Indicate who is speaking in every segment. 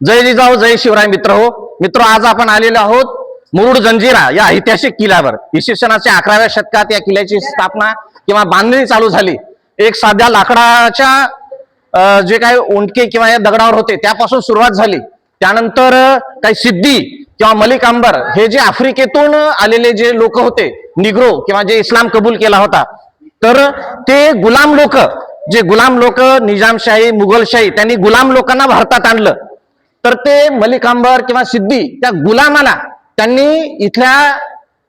Speaker 1: जय जिजाऊ जय शिवराय मित्र हो. मित्र आज आपण आलेलो आहोत मुरुड जंजिरा या ऐतिहासिक किल्ल्यावर. इसवी सणाच्या अकराव्या शतकात या किल्ल्याची स्थापना किंवा बांधणी चालू झाली. एक साध्या लाकडाच्या जे काही उंटके किंवा या दगडावर होते त्यापासून सुरुवात झाली. त्यानंतर काही सिद्धी किंवा मलिक अंबर हे जे आफ्रिकेतून आलेले जे लोक होते निग्रो किंवा जे इस्लाम कबूल केला होता तर ते गुलाम लोक जे गुलाम लोक निजामशाही मुघलशाही त्यांनी गुलाम लोकांना भारतात आणलं. तर ते मलिकांबर किंवा सिद्धी त्या गुलामाला त्यांनी इथल्या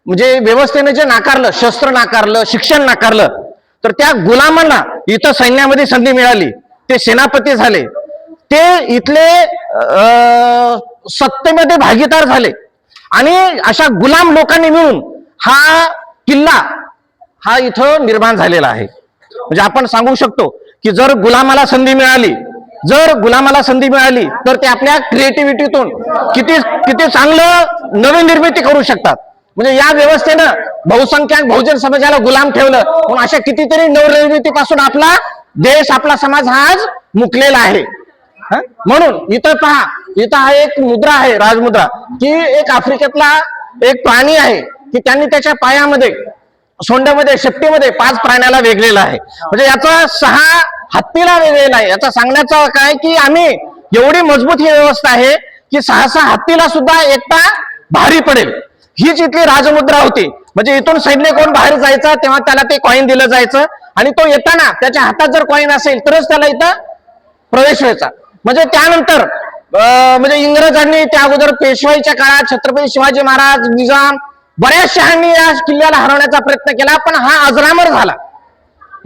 Speaker 1: म्हणजे व्यवस्थेने जे नाकारलं शस्त्र नाकारलं शिक्षण नाकारलं तर त्या गुलामांना इथं सैन्यामध्ये संधी मिळाली. ते सेनापती झाले. ते इथले सत्तेमध्ये भागीदार झाले. आणि अशा गुलाम लोकांनी मिळून हा किल्ला हा इथं निर्माण झालेला आहे. म्हणजे आपण सांगू शकतो की जर गुलामाला संधी मिळाली जर गुलामाला संधी मिळाली तर ते आपल्या क्रिएटिव्हिटीतून किती किती चांगलं नवीन निर्मिती करू शकतात म्हणजे या व्यवस्थेनं बहुसंख्याक बहुजन समाजाला गुलाम ठेवलं म्हणून अशा कितीतरी नवनिर्मितीपासून आपला देश आपला समाज हा आज मुकलेला आहे हं? म्हणून इथं पहा इथं हा एक मुद्रा आहे राजमुद्रा की एक आफ्रिकेतला एक प्राणी आहे की त्यांनी त्याच्या पायामध्ये सोंड्यामध्ये शेपटीमध्ये पाच प्राण्याला वेगळेला आहे. म्हणजे याचा सहा हत्तीला वेगळेला आहे. याचा सांगण्याचा काय की आम्ही एवढी मजबूत ही व्यवस्था आहे की सहा सहा हत्तीला सुद्धा एकटा भारी पडेल. हीच इथली राजमुद्रा होती. म्हणजे इथून सैन्य कोण बाहेर जायचं तेव्हा त्याला ते कॉईन दिलं जायचं. आणि तो येताना त्याच्या हातात जर कॉईन असेल तरच त्याला इथं प्रवेश व्हायचा. म्हणजे त्यानंतर म्हणजे इंग्रजांनी त्या अगोदर पेशवाईच्या काळात छत्रपती शिवाजी महाराज निजाम बऱ्याच शहांनी या किल्ल्याला हरवण्याचा प्रयत्न केला पण हा अजरामर झाला.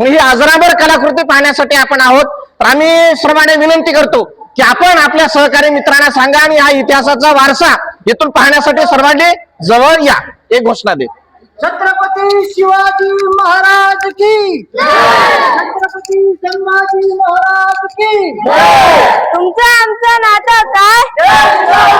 Speaker 1: ही अजरामर कलाकृती पाहण्यासाठी आपण आहोत. तर आम्ही सर्वांनी विनंती करतो की आपण आपल्या सहकारी मित्रांना सांगा आणि हा इतिहासाचा वारसा इथून पाहण्यासाठी सर्वांनी जवळ या. एक घोषणा दे.
Speaker 2: छत्रपती शिवाजी महाराज की छत्रपती संभाजी महाराज की
Speaker 3: तुमचं आमचं नातं काय? तुमचं आमचं नातं